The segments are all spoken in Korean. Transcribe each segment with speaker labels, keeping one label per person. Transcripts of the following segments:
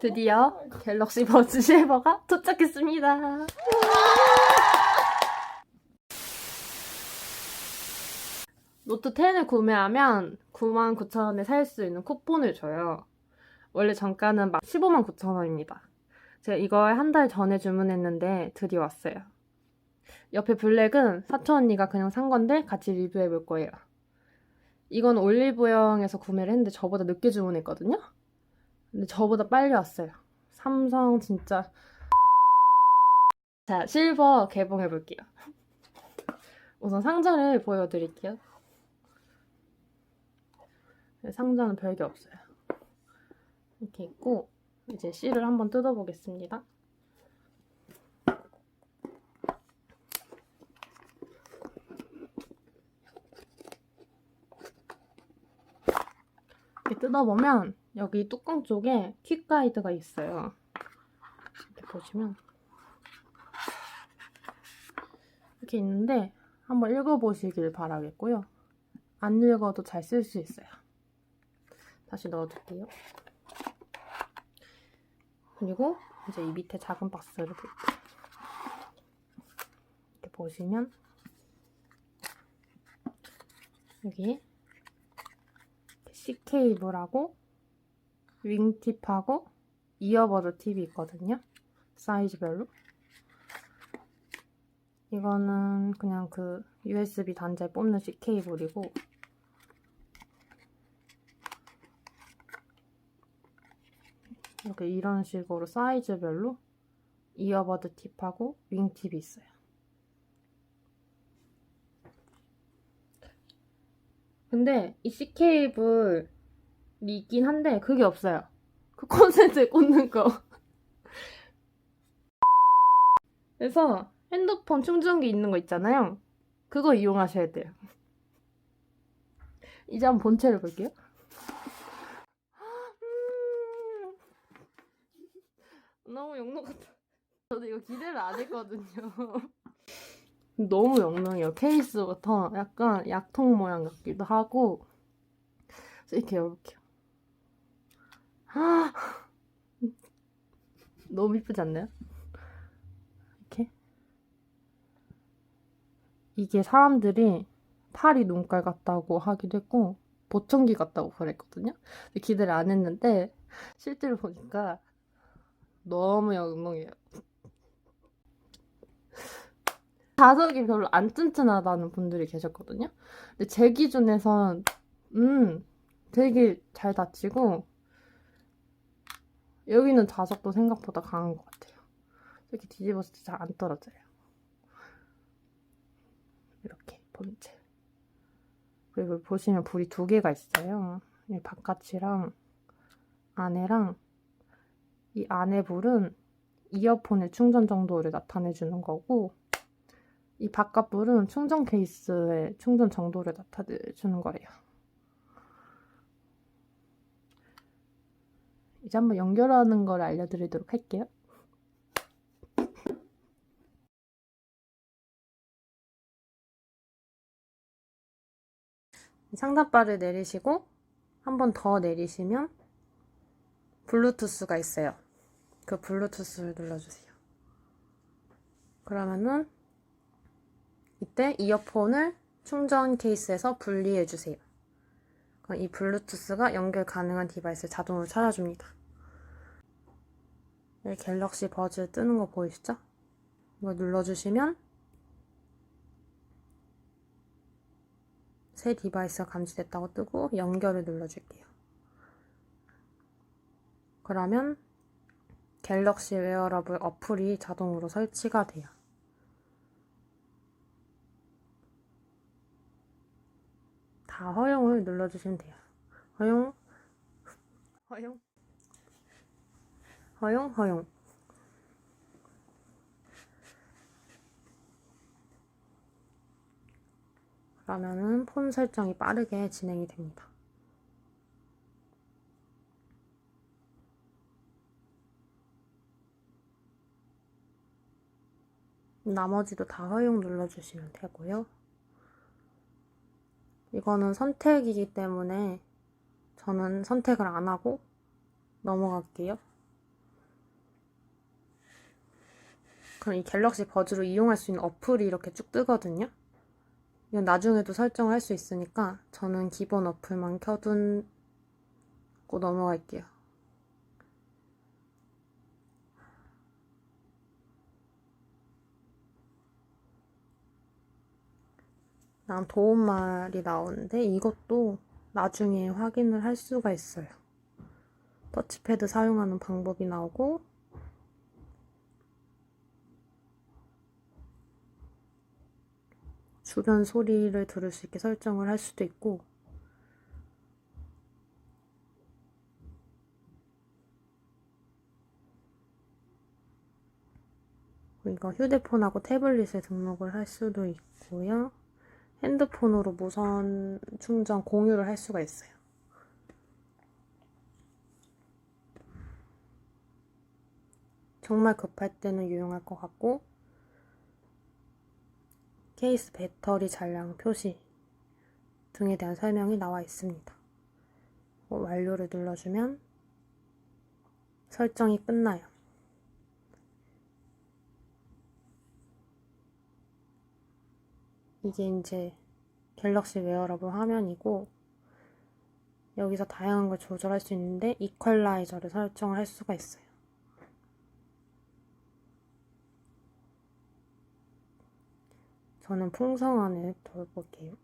Speaker 1: 드디어 갤럭시 버즈 쉐이버가 도착했습니다. 노트 10을 구매하면 99,000원에 살 수 있는 쿠폰을 줘요. 원래 정가는 막 15만 9천원입니다. 제가 이걸 한 달 전에 주문했는데 드디어 왔어요. 옆에 블랙은 사촌 언니가 그냥 산 건데 같이 리뷰해 볼 거예요. 이건 올리브영에서 구매를 했는데 저보다 늦게 주문했거든요. 근데 저보다 빨리 왔어요. 삼성 진짜. 자, 실버 개봉해 볼게요. 우선 상자를 보여드릴게요. 네, 상자는 별게 없어요. 이렇게 있고 이제 씨를 한번 뜯어보겠습니다. 이렇게 뜯어보면 여기 뚜껑 쪽에 퀵 가이드가 있어요. 이렇게 보시면 이렇게 있는데 한번 읽어보시길 바라겠고요. 안 읽어도 잘 쓸 수 있어요. 다시 넣어둘게요. 그리고 이제 이 밑에 작은 박스를 볼게요. 이렇게 보시면 여기 C 케이블하고 윙팁하고 이어버드 팁이 있거든요. 사이즈별로. 이거는 그냥 그 USB 단자에 뽑는 C 케이블이고 이렇게 이런 식으로 사이즈별로 이어버드 팁하고 윙 팁이 있어요. 근데 이 C 케이블이 있긴 한데 그게 없어요. 그 콘센트에 꽂는 거. 그래서 핸드폰 충전기 있는 거 있잖아요. 그거 이용하셔야 돼요. 이제 한번 본체를 볼게요. 음. 너무 영롱 같아. 저도 이거 기대를 안 했거든요. 너무 영롱해요. 케이스부터 약간 약통 모양 같기도 하고. 이렇게 열어볼게요. 아, 너무 이쁘지 않나요? 이렇게. 이게 사람들이 파리 눈깔 같다고 하기도 했고, 보청기 같다고 그랬거든요. 기대를 안 했는데, 실제로 보니까 너무 영롱해요. 자석이 별로 안 튼튼하다는 분들이 계셨거든요. 근데 제 기준에선 음 되게 잘 닫히고 여기는 자석도 생각보다 강한 것 같아요. 이렇게 뒤집었을 때 잘 안 떨어져요. 이렇게 본체. 그리고 보시면 불이 두 개가 있어요. 이 바깥이랑 안에랑 이 안에 불은 이어폰의 충전 정도를 나타내주는 거고 이 바깥 불은 충전 케이스의 충전 정도를 나타내주는 거예요. 이제 한번 연결하는 걸 알려드리도록 할게요. 상단바를 내리시고 한 번 더 내리시면 블루투스가 있어요. 그 블루투스를 눌러주세요. 그러면은 이때 이어폰을 충전 케이스에서 분리해 주세요. 이 블루투스가 연결 가능한 디바이스를 자동으로 찾아줍니다. 여기 갤럭시 버즈 뜨는 거 보이시죠? 이거 눌러주시면 새 디바이스가 감지됐다고 뜨고 연결을 눌러줄게요. 그러면 갤럭시 웨어러블 어플이 자동으로 설치가 돼요. 다 허용을 눌러주시면 돼요. 허용, 허용, 허용, 허용. 그러면은 폰 설정이 빠르게 진행이 됩니다. 나머지도 다 허용 눌러주시면 되고요. 이거는 선택이기 때문에 저는 선택을 안 하고 넘어갈게요. 그럼 이 갤럭시 버즈로 이용할 수 있는 어플이 이렇게 쭉 뜨거든요. 이건 나중에도 설정을 할 수 있으니까 저는 기본 어플만 켜둔고 넘어갈게요. 다음 도움말이 나오는데 이것도 나중에 확인을 할 수가 있어요. 터치패드 사용하는 방법이 나오고 주변 소리를 들을 수 있게 설정을 할 수도 있고 이거 휴대폰하고 태블릿에 등록을 할 수도 있고요. 핸드폰으로 무선 충전 공유를 할 수가 있어요. 정말 급할 때는 유용할 것 같고 케이스 배터리 잔량 표시 등에 대한 설명이 나와 있습니다. 어, 완료를 눌러주면 설정이 끝나요. 이게 이제 갤럭시 웨어러블 화면이고 여기서 다양한 걸 조절할 수 있는데 이퀄라이저를 설정을 할 수가 있어요. 저는 풍성한을 돌볼게요.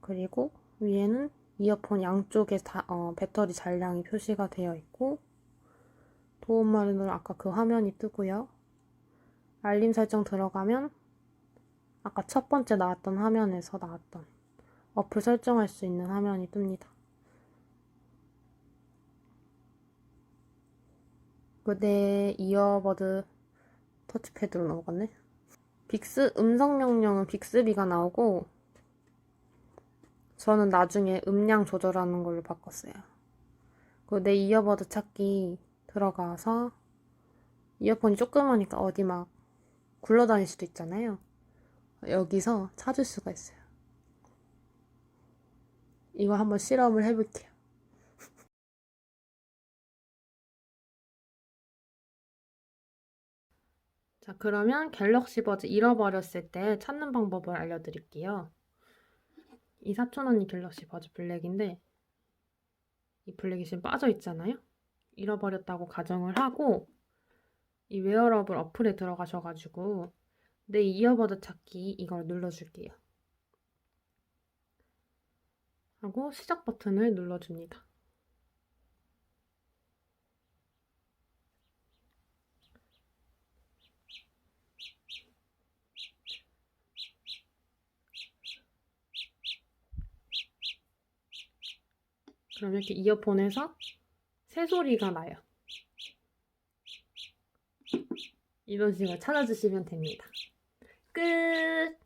Speaker 1: 그리고 위에는 이어폰 양쪽에 다, 어, 배터리 잔량이 표시가 되어 있고 도움말은 아까 그 화면이 뜨고요. 알림 설정 들어가면 아까 첫 번째 나왔던 화면에서 나왔던 어플 설정할 수 있는 화면이 뜹니다. 그내 이어버드 터치패드로 넘어갔네. 빅스 음성 명령은 빅스비가 나오고 저는 나중에 음량 조절하는 걸로 바꿨어요. 그내 이어버드 찾기 들어가서 이어폰이 조그마니까 어디 막 굴러다닐 수도 있잖아요. 여기서 찾을 수가 있어요. 이거 한번 실험을 해볼게요. 자, 그러면 갤럭시 버즈 잃어버렸을 때 찾는 방법을 알려드릴게요. 이 사촌 언니 갤럭시 버즈 블랙인데 이 블랙이 지금 빠져 있잖아요. 잃어버렸다고 가정을 하고 이 웨어러블 어플에 들어가셔가지고 내 이어버드 찾기 이걸 눌러줄게요. 하고 시작 버튼을 눌러줍니다. 그럼 이렇게 이어폰에서 새소리가 나요. 이런 식으로 찾아주시면 됩니다. 끝!